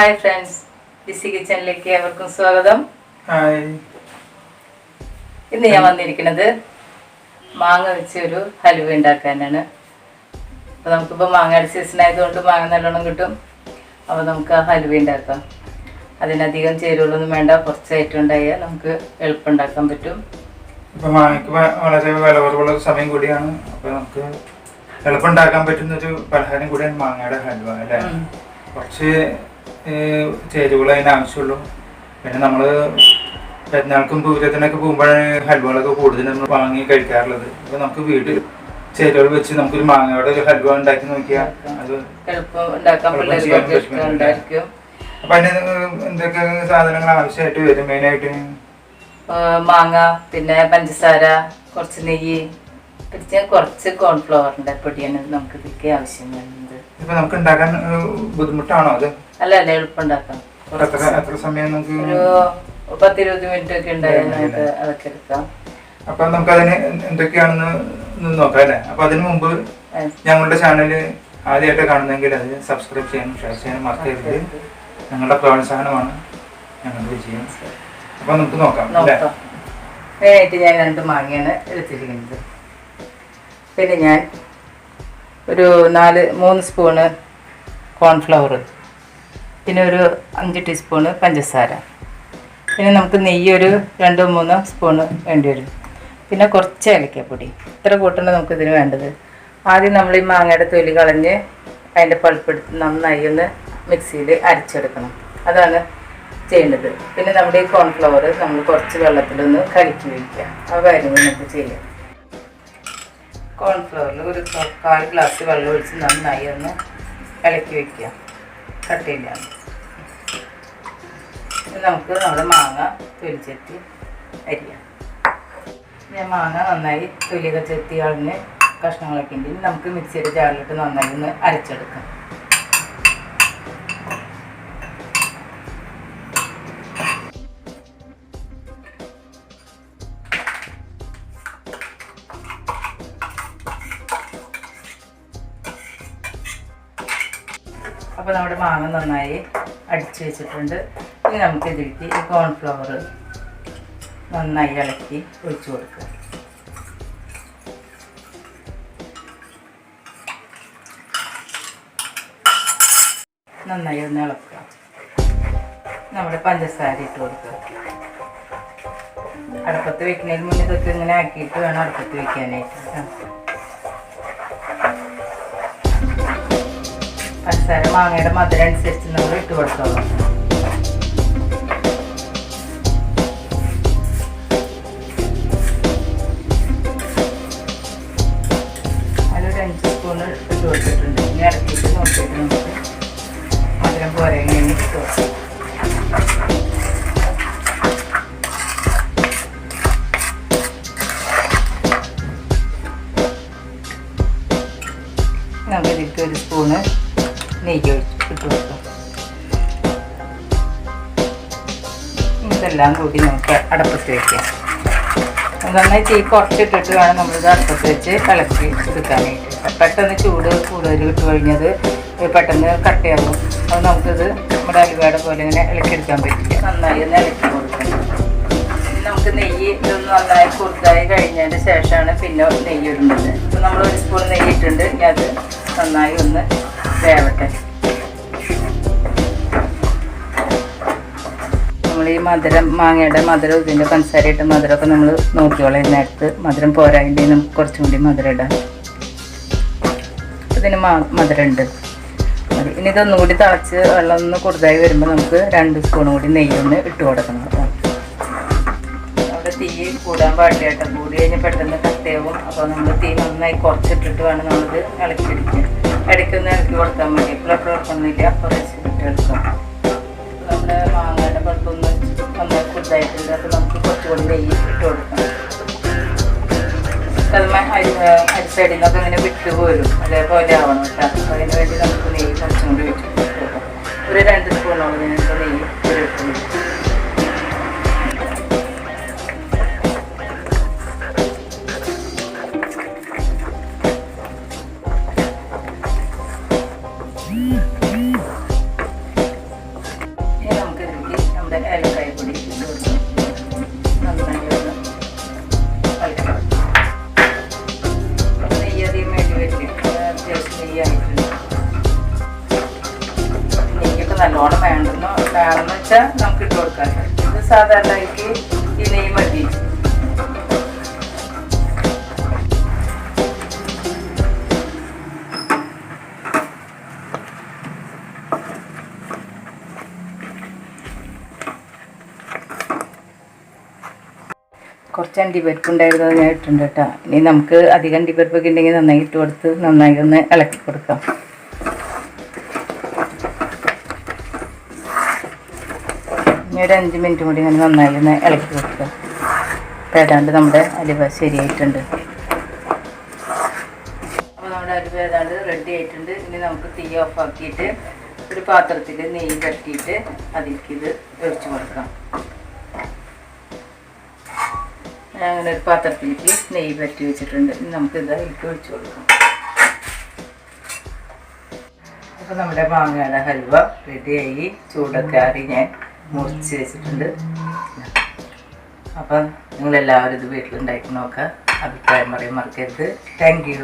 Hi friends DC കിച്ചണിലേക്ക് ഏവർക്കും സ്വാഗതം. ഇന്ന് ഞാൻ വന്നിരിക്കുന്നത് മാങ്ങ വെച്ച് ഒരു ഹലുവ ഉണ്ടാക്കാനാണ്. അപ്പോൾ നമുക്കിപ്പോൾ മാങ്ങയുടെ സീസൺ ആയതുകൊണ്ട് മാങ്ങ നല്ലോണം കിട്ടും. അപ്പോൾ നമുക്ക് ആ ഹലുവ ഉണ്ടാക്കാം. അതിനധികം ചേരുവകളൊന്നും വേണ്ട കുറച്ചായിട്ട് ഉണ്ടായാൽ നമുക്ക് എളുപ്പം ഉണ്ടാക്കാൻ പറ്റും. ഇപ്പൊ മാങ്ങയ്ക്ക് വളരെ വില കുറവുള്ള സമയം കൂടിയാണ്. അപ്പൊ നമുക്ക് എളുപ്പം ഉണ്ടാക്കാൻ പറ്റുന്ന ഒരു പലഹാരം കൂടിയാണ് മാങ്ങയുടെ ഹലുവ അല്ലെ. കുറച്ച് ചേരുവകൾ അതിന് ആവശ്യമുള്ളൂ. പിന്നെ നമ്മൾ പെരുന്നാൾക്കും പൂജത്തിനൊക്കെ പോകുമ്പോഴാണ് ഹൽവകളൊക്കെ കൂടുതൽ നമ്മൾ വാങ്ങി കഴിക്കാറുള്ളത്. അപ്പൊ നമുക്ക് വീട്ടിൽ ചേരുവകൾ വെച്ച് നമുക്കൊരു മാങ്ങയുടെ ഒരു ഹൽവ ഉണ്ടാക്കി നോക്കിയാൽ അത് അപ്പൊ അതിന് എന്തൊക്കെ സാധനങ്ങൾ ആവശ്യമായിട്ട് വരും മെയിനായിട്ട് ആയിട്ട്? മാങ്ങ പിന്നെ പഞ്ചസാര കുറച്ച് നെയ്യ് പിന്നെ കുറച്ച് കോൺഫ്ലവറിന്റെ പൊടിയാണ് നമുക്ക് ഇതിലേക്ക് ആവശ്യം വരുന്നത് ഇപ്പൊ നമുക്ക് ഉണ്ടാക്കാൻ ബുദ്ധിമുട്ടാണോ അത്? അല്ല അല്ല എളുപ്പം ഉണ്ടാക്കാം എത്ര സമയം നമുക്ക് പത്തിരുപത് മിനിറ്റ് ഒക്കെ ഉണ്ടായിരുന്നു അതൊക്കെ എടുക്കാം അപ്പൊ നമുക്ക് അതിന് എന്തൊക്കെയാണെന്ന് നോക്കാം അല്ലേ? അപ്പൊ അതിനു മുമ്പ് ഞങ്ങളുടെ ചാനൽ ആദ്യമായിട്ട് കാണുന്നെങ്കിൽ അത് സബ്സ്ക്രൈബ് ചെയ്യാനും ഷെയർ ചെയ്യാനും മറക്കരുത്. ഞങ്ങളുടെ പ്രോത്സാഹനമാണ് ഞങ്ങളുടെ വിജയം. അപ്പൊ നമുക്ക് നോക്കാം മെയിനായിട്ട് ഞാൻ രണ്ട് മാങ്ങയാണ് എടുത്തിരിക്കുന്നത്. പിന്നെ ഞാൻ ഒരു നാല് മൂന്ന് സ്പൂണ് കോൺഫ്ലവർ പിന്നെ ഒരു അഞ്ച് ടീസ്പൂണ് പഞ്ചസാര. പിന്നെ നമുക്ക് നെയ്യ് ഒരു രണ്ടോ മൂന്നോ സ്പൂണ് വേണ്ടി വരും. പിന്നെ കുറച്ച് ഏലക്കപ്പൊടി. ഇത്ര കൂട്ടാണ് നമുക്ക് ഇതിന് വേണ്ടത്. ആദ്യം നമ്മൾ ഈ മാങ്ങയുടെ തൊലി കളഞ്ഞ് അതിന്റെ പൾപ്പെടുത്ത് നന്നായി ഒന്ന് മിക്സിയിൽ അരച്ചെടുക്കണം. അതാണ് ചെയ്യേണ്ടത്. പിന്നെ നമ്മുടെ ഈ കോൺഫ്ലവർ നമ്മൾ കുറച്ച് വെള്ളത്തിലൊന്ന് കലക്കി വയ്ക്കുക ആ കാര്യങ്ങൾ നമുക്ക് ചെയ്യാം. കോൺഫ്ലവറിൽ ഒരു കാൽ ഗ്ലാസ് വെള്ളം ഒഴിച്ച് നന്നായി ഒന്ന് ഇളക്കി വയ്ക്കുക കട്ടിയില്ലാതെ ഇനി നമുക്ക് നമ്മുടെ മാങ്ങ തൊലിച്ചെത്തി അരിയാം. ഞാൻ മാങ്ങ നന്നായി തൊലിയൊക്കെ ചെത്തി കളഞ്ഞ് കഷ്ണങ്ങളൊക്കെ ഉണ്ട്. നമുക്ക് മിക്സിയുടെ ജാറിലിട്ട് നന്നായി ഒന്ന് അരച്ചെടുക്കാം. അപ്പോൾ നമ്മുടെ മാങ്ങ നന്നായി അടിച്ചു വെച്ചിട്ടുണ്ട്. ഇനി നമുക്ക് ഇതിലേക്ക് ഈ കോൺഫ്ലവർ നന്നായി ഇളക്കി ഒഴിച്ചു കൊടുക്കുക. നന്നായി ഒന്ന് ഇളക്കുക. നമ്മുടെ പഞ്ചസാര ഇട്ട് കൊടുക്കുക. അടുപ്പത്ത് വെക്കുന്നതിന് മുന്നേ ഇതൊക്കെ ഇങ്ങനെ ആക്കിയിട്ട് വേണം അടുപ്പത്ത് വെക്കാനായിട്ട്. പഞ്ചസാര മാങ്ങയുടെ മധുരം അനുസരിച്ച് നമ്മൾ ഇട്ട് കൊടുത്തോളാം. മധുരം ഒരു സ്പൂണ് നെയ്യ് ഒഴിച്ച് ഇട്ട് ഇതെല്ലാം കൂടി നമുക്ക് അടപ്പത്ത് വയ്ക്കാം നന്നായി തീ കുറച്ചിട്ടിട്ട് വേണം നമ്മളിത് അടുപ്പത്ത് വെച്ച് ഇളക്കി എടുക്കാനായിട്ട് പെട്ടെന്ന് ചൂട് കൂടുതൽ ഇട്ട് കഴിഞ്ഞത് പെട്ടെന്ന് കട്ടയാകും അത് നമുക്കിത് നമ്മുടെ അലുവയുടെ പോലെ ഇങ്ങനെ ഇളക്കിയെടുക്കാൻ പറ്റില്ല. നന്നായി ഒന്ന് ഇളക്കി കൊടുക്കണം. നമുക്ക് നെയ്യ് ഇതൊന്ന് നന്നായി കുറുതായി കഴിഞ്ഞതിന് ശേഷമാണ് പിന്നെ നെയ്യ് ഇടുന്നത് അപ്പോൾ നമ്മൾ ഒരു സ്പൂൺ നെയ്യ് ഇട്ടിട്ടുണ്ട്. ഇനി അത് നന്നായി ഒന്ന് വേവട്ടെ. ഈ മധുരം മാങ്ങയുടെ മധുരം ഇതിന്റെ പഞ്ചസാരയിട്ട് മധുരമൊക്കെ നമ്മൾ നോക്കിയോളാം ഇതിനകത്ത് മധുരം പോരായിട്ട് നമുക്ക് കുറച്ചും കൂടി മധുരം ഇടാം ഇതിന് മധുരം ഉണ്ട് ഇനി ഇതൊന്നും കൂടി തിളച്ച് വെള്ളം ഒന്ന് കൂടുതലായി വരുമ്പോൾ നമുക്ക് രണ്ട് സ്പൂണും കൂടി നെയ്യൊന്ന് ഇട്ട് കൊടുക്കണം അവിടെ തീ കൂടാൻ പാടില്ല കേട്ടോ. കൂടി കഴിഞ്ഞാൽ പെട്ടെന്ന് കട്ടയാവും. അപ്പോൾ നമ്മൾ തീ നന്നായി കുറച്ചിട്ടിട്ട് വേണം നമ്മളിത് ഇളക്കിയെടുക്കാൻ ഇടയ്ക്കൊന്ന് ഇളക്കി കൊടുത്താൽ മതി എപ്പോഴും ഇളക്കൊന്നുമില്ല കുറച്ച് ഇട്ട് നന്നായി കുതായിട്ടുണ്ട് അപ്പോൾ നമുക്ക് കുറച്ചുകൂടി നെയ്യ് ഇട്ട് കൊടുക്കണം അതുമേ അരി അരിസൈഡിൽ നിന്നൊക്കെ ഇങ്ങനെ വിട്ട് പോരും. അതേപോലെ ആവണം കേട്ടോ. അതിന് വേണ്ടി നമുക്ക് നെയ്യ് കുറച്ചും കൂടി വിട്ട് ഒരു രണ്ട് സ്പൂണോളം ഞങ്ങൾക്ക് നെയ്യ് സാധാരണ എനിക്ക് ഈ നെയ് മതി. കുറച്ച് അണ്ടിപ്പരിപ്പ് ഉണ്ടായിരുന്നു ഞാൻ ഇട്ടിട്ടുണ്ട് കേട്ടോ. ഇനി നമുക്ക് അധികം അണ്ടിപ്പരിപ്പൊക്കെ ഉണ്ടെങ്കിൽ നന്നായി ഇട്ട് കൊടുത്ത് നന്നായി ഒന്ന് ഇളക്കി കൊടുക്കാം. ഇനി ഒരു അഞ്ച് മിനിറ്റ് കൂടി ഇങ്ങനെ നന്നായി ഒന്ന് ഇളക്കി വെക്കുക അപ്പോൾ ഏതാണ്ട് നമ്മുടെ അലുവ ശരിയായിട്ടുണ്ട്. അപ്പോൾ നമ്മുടെ അലുവ ഏതാണ്ട് റെഡി ആയിട്ടുണ്ട്. ഇനി നമുക്ക് തീ ഓഫ് ആക്കിയിട്ട് ഒരു പാത്രത്തിൽ നെയ്യ് കട്ടിയിട്ട് അതിലേക്ക് ഇത് ഒഴിച്ചു കൊടുക്കാം. അങ്ങനെ ഒരു പാത്രത്തിലേക്ക് നെയ്യ് പറ്റി വെച്ചിട്ടുണ്ട്. ഇനി നമുക്ക് ഇത് അതിലേക്ക് ഒഴിച്ചു കൊടുക്കാം. അപ്പോൾ നമ്മുടെ മാങ്ങയുടെ ഹൽവ റെഡിയായി ചൂടൊക്കെ ആറി ഞാൻ മുറിച്ച് വെച്ചിട്ടുണ്ട് അപ്പം നിങ്ങളെല്ലാവരും ഇത് വീട്ടിലുണ്ടാക്കി നോക്കുക അഭിപ്രായം പറയാൻ മറക്കരുത്. Thank you